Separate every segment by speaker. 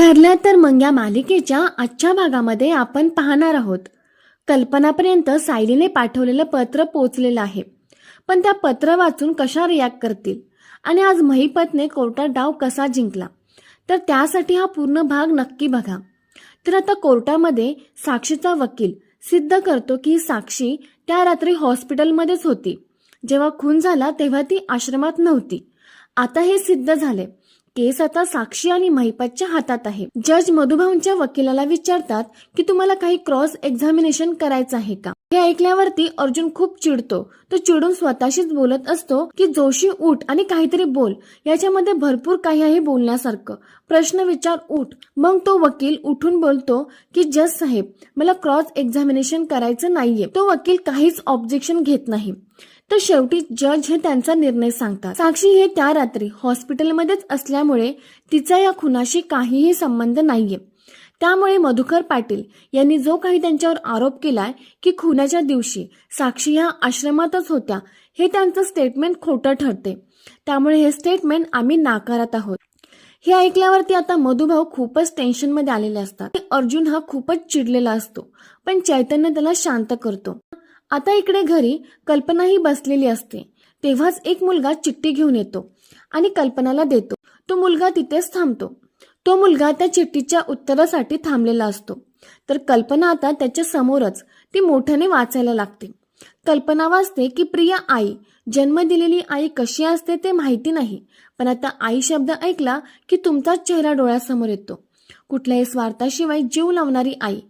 Speaker 1: ठरलं तर मग या मालिकेच्या आजच्या भागामध्ये आपण पाहणार आहोत. कल्पनापर्यंत सायलीने पाठवलेलं पत्र पोचलेलं आहे. पण त्या पत्र वाचून कशा रिॲक्ट करतील? आणि आज महिपतने कोर्टात डाव कसा जिंकला? तर त्यासाठी हा पूर्ण भाग नक्की बघा. तर आता कोर्टामध्ये साक्षीचा वकील सिद्ध करतो की साक्षी त्या रात्री हॉस्पिटलमध्येच होती. जेव्हा खून झाला तेव्हा ती आश्रमात नव्हती. आता हे सिद्ध झाले केस आता साक्षी आणि महिपतच्या हातात आहे. जज मधुभाऊंच्या वकिलाला विचारतात की तुम्हाला काही क्रॉस एक्झामिनेशन करायचं आहे का? हे ऐकल्यावरती अर्जुन खूप चिडतो. तो चिडून स्वतःशीच बोलत असतो की जोशी उठ आणि काहीतरी बोल. याच्यामध्ये भरपूर काही आहे बोलण्यासारखं. प्रश्न विचार उठ. मग तो वकील उठून बोलतो की जज साहेब मला क्रॉस एक्झामिनेशन करायचं नाहीये. तो वकील काहीच ऑब्जेक्शन घेत नाही. तर शेवटी जज हे त्यांचा निर्णय सांगतात. साक्षी हे त्या रात्री हॉस्पिटलमध्येच असल्यामुळे तिचा या खुनाशी काहीही संबंध नाहीये. त्यामुळे मधुकर पाटील यांनी जो काही त्यांच्यावर आरोप केलाय की खुनाच्या दिवशी साक्षी ह्या आश्रमातच होत्या हे त्यांचं स्टेटमेंट खोटं ठरते त्यामुळे हे स्टेटमेंट आम्ही नाकारत आहोत. हे ऐकल्यावरती आता मधुभाऊ खूपच टेन्शनमध्ये आलेले असतात. अर्जुन हा खूपच चिडलेला असतो पण चैतन्य त्याला शांत करतो. आता इकडे घरी कल्पनाही बसलेली असते. तेव्हाच एक मुलगा चिठ्ठी घेऊन येतो आणि कल्पनाला देतो. तो मुलगा तिथेच थांबतो. तो मुलगा त्या चिठ्ठीच्या उत्तरासाठी थांबलेला असतो. तर कल्पना आता त्याच्या समोरच ती मोठ्याने वाचायला लागते. कल्पना वाचते की प्रिया आई जन्म दिलेली आई कशी असते ते माहिती नाही. पण आता आई शब्द ऐकला की तुमचाच चेहरा डोळ्यासमोर येतो. कुठल्याही स्वार्थाशिवाय जीव लावणारी आई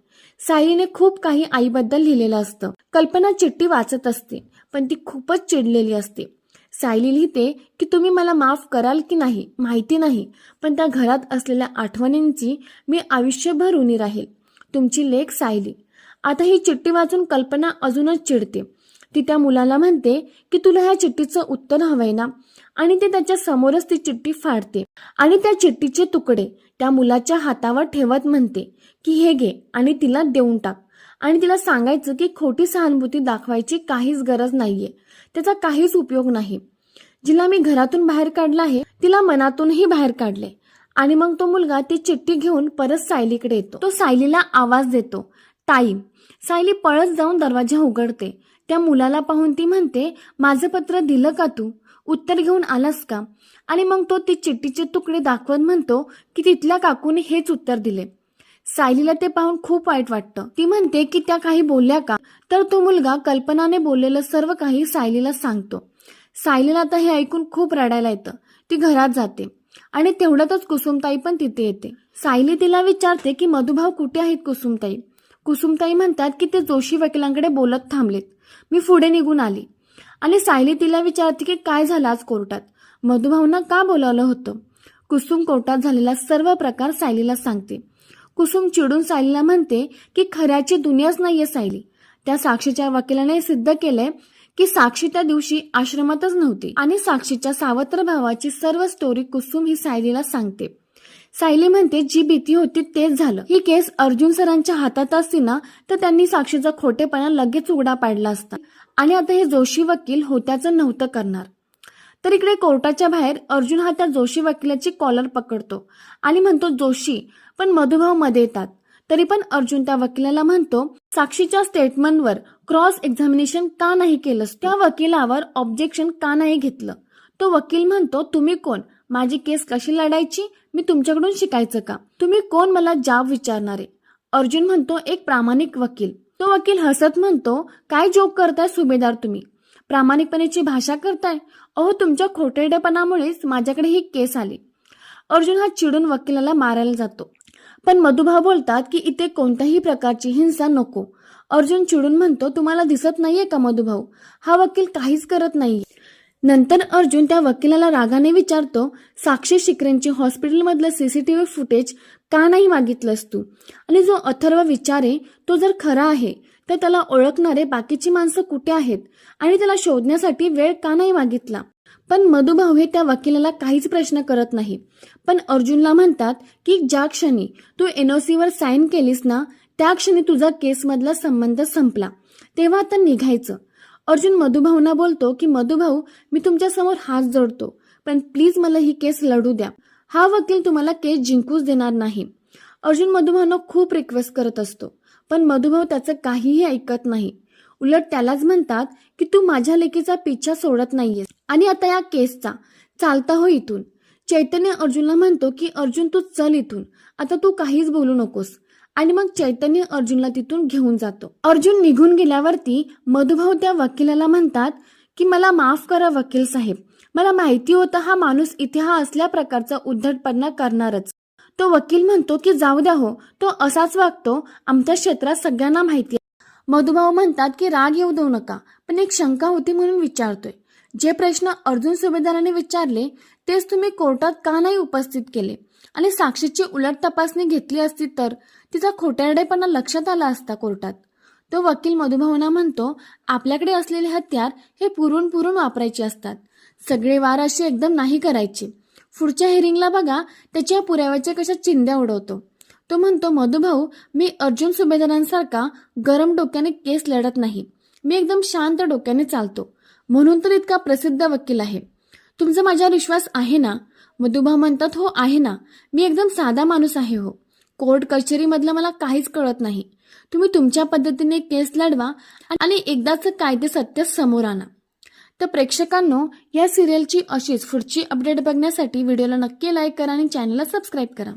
Speaker 1: सायलीने खूप काही आईबद्दल लिहिलेलं असतं. कल्पना चिठ्ठी वाचत असते पण ती खूपच चिडलेली असते. सायली लिहिते की तुम्ही मला माफ कराल की नाही माहिती नाही पण त्या घरात असलेल्या आठवणींची मी आयुष्यभर उनी राहील. तुमची लेख सायली. आता ही चिठ्ठी वाचून कल्पना अजूनच चिडते. ती त्या मुलाला म्हणते की तुला ह्या चिठ्ठीचं उत्तर हवंय ना? आणि ते त्याच्या समोरच ती चिठ्ठी फाडते आणि त्या चिठ्ठीचे तुकडे त्या मुलाच्या हातावर ठेवत म्हणते की हे घे आणि तिला देऊन टाक. आणि तिला सांगायचं की खोटी सहानुभूती दाखवायची काहीच गरज नाहीये. त्याचा काहीच उपयोग नाही. जिला मी घरातून बाहेर काढला आहे तिला मनातूनही बाहेर काढले. आणि मग तो मुलगा ती चिठ्ठी घेऊन परत सायलीकडे येतो. तो सायलीला आवाज देतो ताई. सायली पळत जाऊन दरवाजा उघडते. त्या मुलाला पाहून ती म्हणते माझं पत्र दिलं का तू? उत्तर घेऊन आलास का? आणि मग तो ती चिठ्ठीचे तुकडे दाखवत म्हणतो की तिथल्या काकूने हेच उत्तर दिले. सायलीला ते पाहून खूप वाईट वाटतं. ती म्हणते की त्या काही बोलल्या का? तर तो मुलगा कल्पनाने बोललेलं सर्व काही सायलीला सांगतो. सायलीला आता हे ऐकून खूप रडायला येतं. ती घरात जाते आणि तेवढ्यातच कुसुमताई पण तिथे येते. सायली तिला विचारते की मधुभाव कुठे आहेत कुसुमताई? कुसुमताई म्हणतात की ते जोशी वकिलांकडे बोलत थांबलेत. मी पुढे निघून आली. आणि सायली तिला विचारते की काय झालं आज कोर्टात? मधुभावना का बोलावलं होतं? कुसुम कोर्टात झालेला सर्व प्रकार सायलीला सांगते. कुसुम चिडून सायलीला म्हणते की खऱ्याची दुनियाच नाहीये सायली. त्या साक्षीच्या वकिलाने सिद्ध केलंय की साक्षी त्या दिवशी आश्रमातच नव्हती. आणि साक्षीच्या सावत्र भावाची सर्व स्टोरी कुसुम ही सायलीला सांगते. सायली म्हणते जी भीती होती तेच झालं. ही केस अर्जुन सरांच्या हातात असती ना तर त्यांनी साक्षीचा खोटेपणा लगेच उघडा पाडला असता. आणि आता हे जोशी वकील होत्याचं नव्हतं करणार. तर इकडे कोर्टाच्या बाहेर अर्जुन हा त्या जोशी वकिलाची कॉलर पकडतो आणि म्हणतो जोशी पण मधुभावमध्ये येतात. तरी पण अर्जुन त्या वकिलाला म्हणतो साक्षीच्या स्टेटमेंटवर क्रॉस एक्झामिनेशन का नाही केलंस त्या वकिलावर ऑब्जेक्शन का नाही घेतलं? तो वकील म्हणतो तुम्ही कोण? माझी केस कशी लढायची? मी तुमच्याकडून शिकायचं का? तुम्ही कोण मला जाब विचारणारे? अर्जुन म्हणतो एक प्रामाणिक वकील. तो वकील हसत म्हणतो काय जोक करताय सुभेदार तुम्ही? प्रामाणिकपणेची भाषा करताय? अहो तुमच्या खोटेडेपणामुळेच माझ्याकडे ही केस आली. अर्जुन हा चिडून वकिलाला मारायला जातो. पण मधुभाव बोलतात की इथे कोणत्याही प्रकारची हिंसा नको. अर्जुन चिडून म्हणतो तुम्हाला दिसत नाहीये का मधुभाऊ? हा वकील काहीच करत नाहीये. नंतर अर्जुन त्या वकिलाला रागाने विचारतो साक्षी शिकरेंची हॉस्पिटलमधलं C C T V footage का नाही मागितलंस तू? आणि जो अथर्व विचारे तो जर खरा आहे तर त्याला ओळखणारे बाकीची माणसं कुठे आहेत? आणि त्याला शोधण्यासाठी वेळ का नाही मागितला? पण मधुभाऊ हे त्या वकिलाला काहीच प्रश्न करत नाही. पण अर्जुनला म्हणतात की ज्या क्षणी तू एनओसीवर साईन केलीस ना त्या क्षणी तुझा केसमधला संबंध संपला. तेव्हा आता निघायचं. अर्जुन मधुभाऊना बोलतो की मधुभाऊ मी तुमच्यासमोर हात जोडतो पण प्लीज मला ही केस लढू द्या. हा वकील तुम्हाला केस जिंकूच देणार नाही. अर्जुन मधुभाऊनं खूप रिक्वेस्ट करत असतो पण मधुभाऊ त्याचं काहीही ऐकत नाही. उलट त्यालाच म्हणतात की तू माझ्या लेकीचा पिच्छा सोडत नाहीयेस आणि आता या केसचा चालता हो इथून. चैतन्य अर्जुनला म्हणतो की अर्जुन तू चल इथून. आता तू काहीच बोलू नकोस. आणि मग चैतन्य अर्जुनला तिथून घेऊन जातो. अर्जुन निघून गेल्यावरती मधुभाऊ त्या वकिलाला म्हणतात की मला माफ करा वकील साहेब. मला माहिती होतं हा माणूस इथे हा असल्या प्रकारचा उद्धटपणा करणारच. तो वकील म्हणतो की जाऊ द्या हो. तो असाच वागतो. आमच्या क्षेत्रात सगळ्यांना माहिती आहे. मधुभाऊ म्हणतात की राग येऊ देऊ नका. पण एक शंका होती म्हणून विचारतोय. जे प्रश्न अर्जुन सुभेदाराने विचारले तेच तुम्ही कोर्टात का नाही उपस्थित केले? आणि साक्षीची उलट तपासणी घेतली असती तर तिचा खोट्याडेपणा लक्षात आला असता कोर्टात. तो वकील मधुभावना म्हणतो आपल्याकडे असलेले हत्यार हे पुरून पुरून वापरायचे असतात. सगळे वार असे एकदम नाही करायचे. पुढच्या हिरिंगला बघा त्याच्या पुराव्याच्या कशा चिंध्या उडवतो. तो म्हणतो मधुभाऊ मी अर्जुन सुभेदारांसारखा गरम डोक्याने केस लढत नाही. मी एकदम शांत डोक्याने चालतो. म्हणून तर इतका प्रसिद्ध वकील आहे. तुमचा माझ्यावर विश्वास आहे ना? मधुभा म्हणतात हो आहे ना. मी एकदम साधा माणूस आहे हो. कोर्ट कचेरीमधलं मला काहीच कळत नाही. तुम्ही तुमच्या पद्धतीने केस लढवा आणि एकदाच कायदे सत्य समोर आणा. तर प्रेक्षकांनो या सिरियलची अशीच पुढची अपडेट बघण्यासाठी व्हिडिओला नक्की लाईक करा आणि चॅनलला सबस्क्राईब करा.